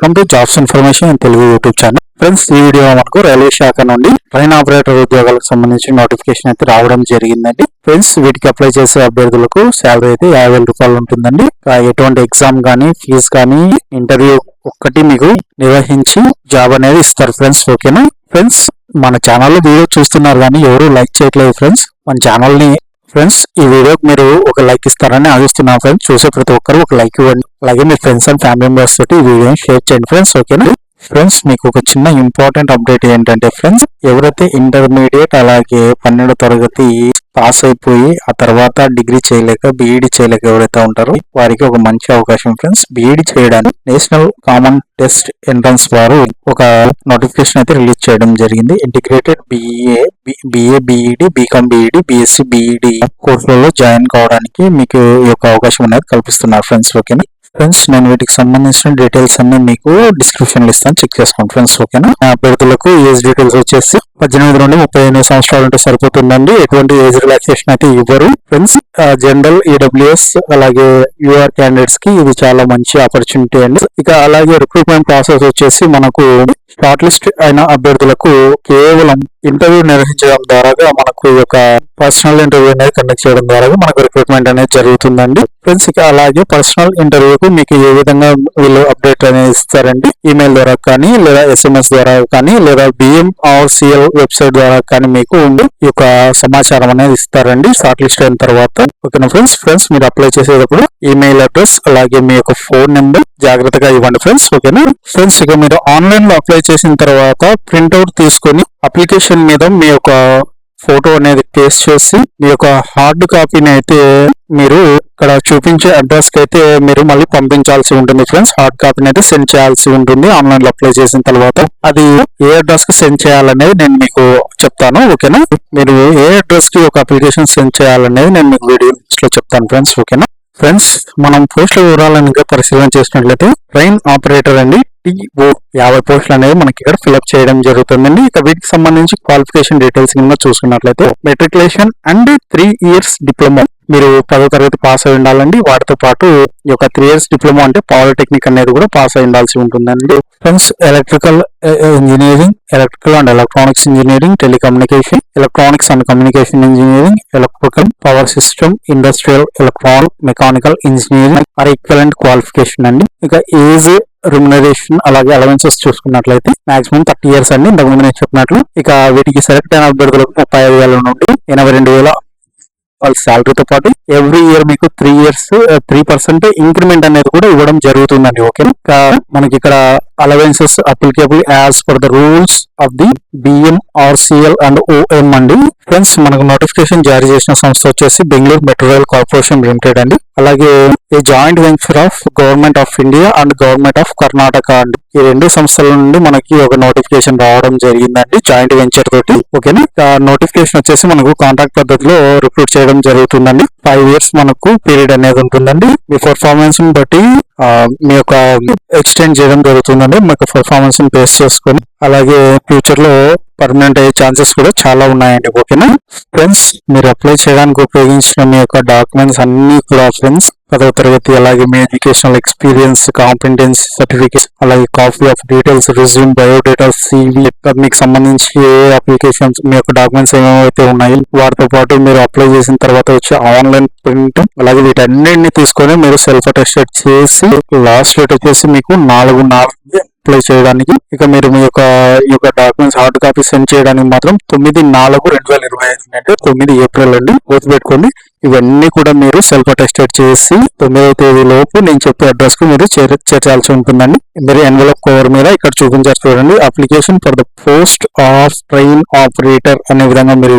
Welcome to jobs information in Telugu YouTube channel friends ఈ video మనకు railway శాఖ నుండి ట్రైన్ ఆపరేటర్ ఉద్యోగాలకు సంబంధించి నోటిఫికేషన్ అయితే రావడం జరిగిందండి. ఫ్రెండ్స్ వీటికి అప్లై చేసే అభ్యర్థులకు శాలరీ అయితే యాభై రూపాయలు ఉంటుందండి. ఎటువంటి ఎగ్జామ్ కానీ ఫీజు కానీ ఇంటర్వ్యూ ఒక్కటి మీకు నిర్వహించి జాబ్ అనేది ఇస్తారు ఫ్రెండ్స్ ఓకేనా ఫ్రెండ్స్ మన ఛానల్ వీడియో చూస్తున్నారు కానీ ఎవరు లైక్ చేయట్లేదు ఫ్రెండ్స్ మన ఛానల్ని ఫ్రెండ్స్ ఈ వీడియోకి మీరు ఒక లైక్ ఇస్తారని ఆశిస్తున్నాను ఫ్రెండ్స్ చూసే ప్రతి ఒక్కరు ఒక లైక్ ఇవ్వండి. అలాగే మీ ఫ్రెండ్స్ అండ్ ఫ్యామిలీ మెంబర్స్ తోటి ఈ వీడియోని షేర్ చేయండి ఫ్రెండ్స్ ఓకేనా ఫ్రెండ్స్ మీకు ఒక చిన్న ఇంపార్టెంట్ అప్డేట్ ఏంటంటే ఫ్రెండ్స్ ఎవరైతే ఇంటర్మీడియట్ అలాగే పన్నెండు తరగతి పాస్ అయిపోయి ఆ తర్వాత డిగ్రీ చేయలేక బీఈడి చేయలేక ఎవరైతే ఉంటారో వారికి ఒక మంచి అవకాశం ఫ్రెండ్స్ బీఈడి చేయడానికి నేషనల్ కామన్ టెస్ట్ ఎంట్రన్స్ వారు ఒక నోటిఫికేషన్ అయితే రిలీజ్ చేయడం జరిగింది. Integrated BA BA B Ed B Com B Ed BSc B Ed కోర్సులలో జాయిన్ కావడానికి మీకు ఈ యొక్క అవకాశం అనేది కల్పిస్తున్నారు ఫ్రెండ్స్ ఓకేనా ఫ్రెండ్స్ నేను వీటికి సంబంధించిన డీటెయిల్స్ అన్ని మీకు డిస్క్రిప్షన్లో ఇస్తాను. చెక్ చేసుకోండి ఫ్రెండ్స్ ఓకేనా ఆ అభ్యర్థులకు ఏజ్ డీటెయిల్స్ వచ్చేసి పద్దెనిమిది నుండి ముప్పై ఎనిమిది సంవత్సరాలు ఉంటే సరిపోతుందండి. ఎటువంటి ఏజ్ రిలాక్సేషన్ అయితే ఇవ్వరు. ఫ్రెండ్స్ జనరల్ ఈడబ్ల్యూఎస్ అలాగే యూఆర్ క్యాండిడేట్స్కి ఇది చాలా మంచి ఆపర్చునిటీ అండి. ఇక అలాగే రిక్రూట్మెంట్ ప్రాసెస్ వచ్చేసి మనకు షార్ట్ లిస్ట్ అయిన అభ్యర్థులకు కేవలం ఇంటర్వ్యూ నిర్వహించడం ద్వారా మనకు ఈ యొక్క పర్సనల్ ఇంటర్వ్యూ అనేది కండక్ట్ చేయడం ద్వారా మనకు రిక్రూట్మెంట్ అనేది జరుగుతుందండి. ఫ్రెండ్స్ ఇక అలాగే పర్సనల్ ఇంటర్వ్యూకు మీకు ఏ విధంగా వీళ్ళు అప్డేట్ అనేది ఇస్తారండి? ఈమెయిల్ ద్వారా కానీ లేదా ఎస్ఎంఎస్ ద్వారా కానీ లేదా బిఎం ఆర్ సిఎల్ వెబ్సైట్ ద్వారా కానీ మీకు ఈ యొక్క సమాచారం అనేది ఇస్తారండి. షార్ట్ లిస్ట్ అయిన తర్వాత ఓకేనా ఫ్రెండ్స్ ఫ్రెండ్స్ మీరు అప్లై చేసేటప్పుడు ఈమెయిల్ అడ్రస్ అలాగే మీ యొక్క ఫోన్ నెంబర్ జాగ్రత్తగా ఇవ్వండి ఫ్రెండ్స్ ఓకేనా? ఫ్రెండ్స్ ఇక మీరు ఆన్లైన్లో అప్లై చేసిన తర్వాత ప్రింట్అవుట్ తీసుకొని అప్లికేషన్ మీద మీ యొక్క ఫోటో అనేది పేస్ట్ చేసి మీ యొక్క హార్డ్ కాపీని అయితే మీరు ఇక్కడ చూపించే అడ్రస్కి అయితే మీరు మళ్ళీ పంపించాల్సి ఉంటుంది ఫ్రెండ్స్ హార్డ్ కాపీని అయితే సెండ్ చేయాల్సి ఉంటుంది. ఆన్లైన్లో అప్లై చేసిన తర్వాత అది ఏ అడ్రస్కి సెండ్ చేయాలనేది నేను మీకు చెప్తాను ఓకేనా? మీరు ఏ అడ్రస్కి ఒక అప్లికేషన్ సెండ్ చేయాలనేది నేను మీకు వీడియో లో చెప్తాను ఫ్రెండ్స్ ఓకేనా? ఫ్రెండ్స్ మనం పోస్టుల వివరాలను ఇంకా పరిశీలన చేసినట్లయితే ట్రైన్ ఆపరేటర్ అండి పిఓ యాభై పోస్టులు అనేది మనకి ఇక్కడ ఫిల్అప్ చేయడం జరుగుతుందండి. ఇక వీటికి సంబంధించి క్వాలిఫికేషన్ డీటెయిల్స్ కింద చూసుకున్నట్లయితే matriculation and three years diploma మీరు పదో తరగతి పాస్ అయి ఉండాలండి. వాటితో పాటు ఈ యొక్క త్రీ ఇయర్స్ డిప్లొమా అంటే పాలిటెక్నిక్ అనేది కూడా పాస్ అయి ఉండాల్సి ఉంటుందండి. Friends electrical engineering electrical and electronics engineering telecommunication electronics and communication engineering electrical power system industrial electronic mechanical engineering or equivalent qualification అండి. ఇక ఏజ్ రిమ్యునరేషన్ అలాగే అలవెన్సెస్ చూసుకున్నట్లయితే మాక్సిమం థర్టీ ఇయర్స్ అండి. ఇంతకుముందు నేను చెప్పినట్లు ఇక వీటికి సెలెక్ట్ అయిన అభ్యర్థులకు ముప్పై ఐదు వేల నుండి ఎనభై రెండు వేల వాళ్ళ శాలరీతో పాటు ఎవ్రీ ఇయర్ మీకు three years three percent increment అనేది కూడా ఇవ్వడం జరుగుతుందండి. ఓకే ఇంకా మనకి ఇక్కడ allowances applicable as per the rules of the BM RCL and OM అండి. ఫ్రెండ్స్ మనకు నోటిఫికేషన్ జారీ చేసిన సంస్థ వచ్చేసి Bengaluru metro rail corporation limited అండి. అలాగే ఈ joint venture of government of India and government of Karnataka అండి. ఈ రెండు సంస్థల నుండి మనకి ఒక నోటిఫికేషన్ రావడం జరిగిందండి జాయింట్ వెంచర్ తోటి ఓకేనా? నోటిఫికేషన్ వచ్చేసి మనకు కాంట్రాక్ట్ పద్ధతిలో రిక్రూట్ చేయడం జరుగుతుందండి. ఫైవ్ ఇయర్స్ మనకు పీరియడ్ అనేది ఉంటుందండి. మీ పర్ఫార్మెన్స్ బట్టి మీ యొక్క ఎక్స్టెండ్ చేయడం జరుగుతుందండి. మీ యొక్క పర్ఫార్మెన్స్ బేస్ చేసుకొని అలాగే ఫ్యూచర్లో పర్మనెంట్ అయ్యే ఛాన్సెస్ కూడా చాలా ఉన్నాయండి ఓకేనా ఫ్రెండ్స్ మీరు అప్లై చేయడానికి ఉపయోగించిన మీ యొక్క డాక్యుమెంట్స్ అన్ని కూడా ఫ్రెండ్స్ పదవ తరగతి అలాగే మీ ఎడ్యుకేషనల్ ఎక్స్పీరియన్స్ కాంపిటెన్స్ సర్టిఫికేట్స్ అలాగే copy of details resume biodata CV మీకు సంబంధించి ఏ అప్లికేషన్స్ మీ యొక్క డాక్యుమెంట్స్ ఏమైతే ఉన్నాయో వాటితో పాటు మీరు అప్లై చేసిన తర్వాత వచ్చే ఆన్లైన్ ప్రింట్ అలాగే వీటన్నిటిని తీసుకొని మీరు సెల్ఫ్ అటెస్టెడ్ చేసి లాస్ట్ డేట్ వచ్చేసి మీకు నాలుగు నాలుగు అప్లై చేయడానికి. ఇక మీరు మీ యొక్క ఈ యొక్క డాక్యుమెంట్స్ హార్డ్ కాపీ సెండ్ చేయడానికి మాత్రం తొమ్మిది నాలుగు రెండు వేల ఇరవై ఐదు అంటే తొమ్మిది ఏప్రిల్ అండి గుర్తుపెట్టుకోండి. ఇవన్నీ కూడా మీరు సెల్ఫ్ అటెస్టెడ్ చేసి తొమ్మిదవ తేదీ లోపు నేను చెప్పే అడ్రస్కు మీరు చేర్చాల్సి ఉంటుందండి. మీరు ఎన్వలప్ కవర్ మీద ఇక్కడ చూపించారు చూడండి. Application for the post of train operator అనే విధంగా మీరు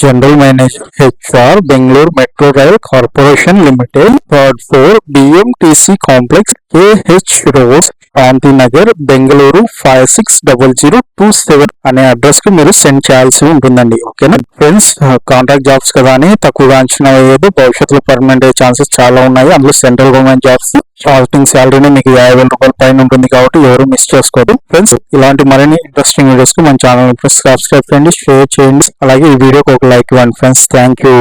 general manager HR Bengaluru metro rail corporation limited third four BMTC complex KH road Shantinagar Bengaluru five six double zero two seven అనే అడ్రస్కి మీరు సెండ్ చేయాల్సి ఉంటుందండి ఓకేనా ఫ్రెండ్స్ కాంట్రాక్ట్ జాబ్స్ కదా అని తక్కువగా అంచనా వేయదు భవిష్యత్తులో పర్మనెంట్ అయ్యే ఛాన్సెస్ చాలా ఉన్నాయి అందులో సెంట్రల్ గవర్నమెంట్ జాబ్స్ స్టార్టింగ్ శాలరీనే మీకు యాభై వేల రూపాయల పైన ఉంటుంది కాబట్టి ఎవరు మిస్ చేసుకోదు. ఫ్రెండ్స్ ఇలాంటి మరిన్ని ఇంట్రెస్టింగ్ వీడియోస్కి మన ఛానల్ సబ్స్క్రైబ్ చేయండి షేర్ చేయండి. అలాగే ఈ వీడియోకి ఒక లైక్ ఇవ్వండి ఫ్రెండ్స్ థ్యాంక్ యూ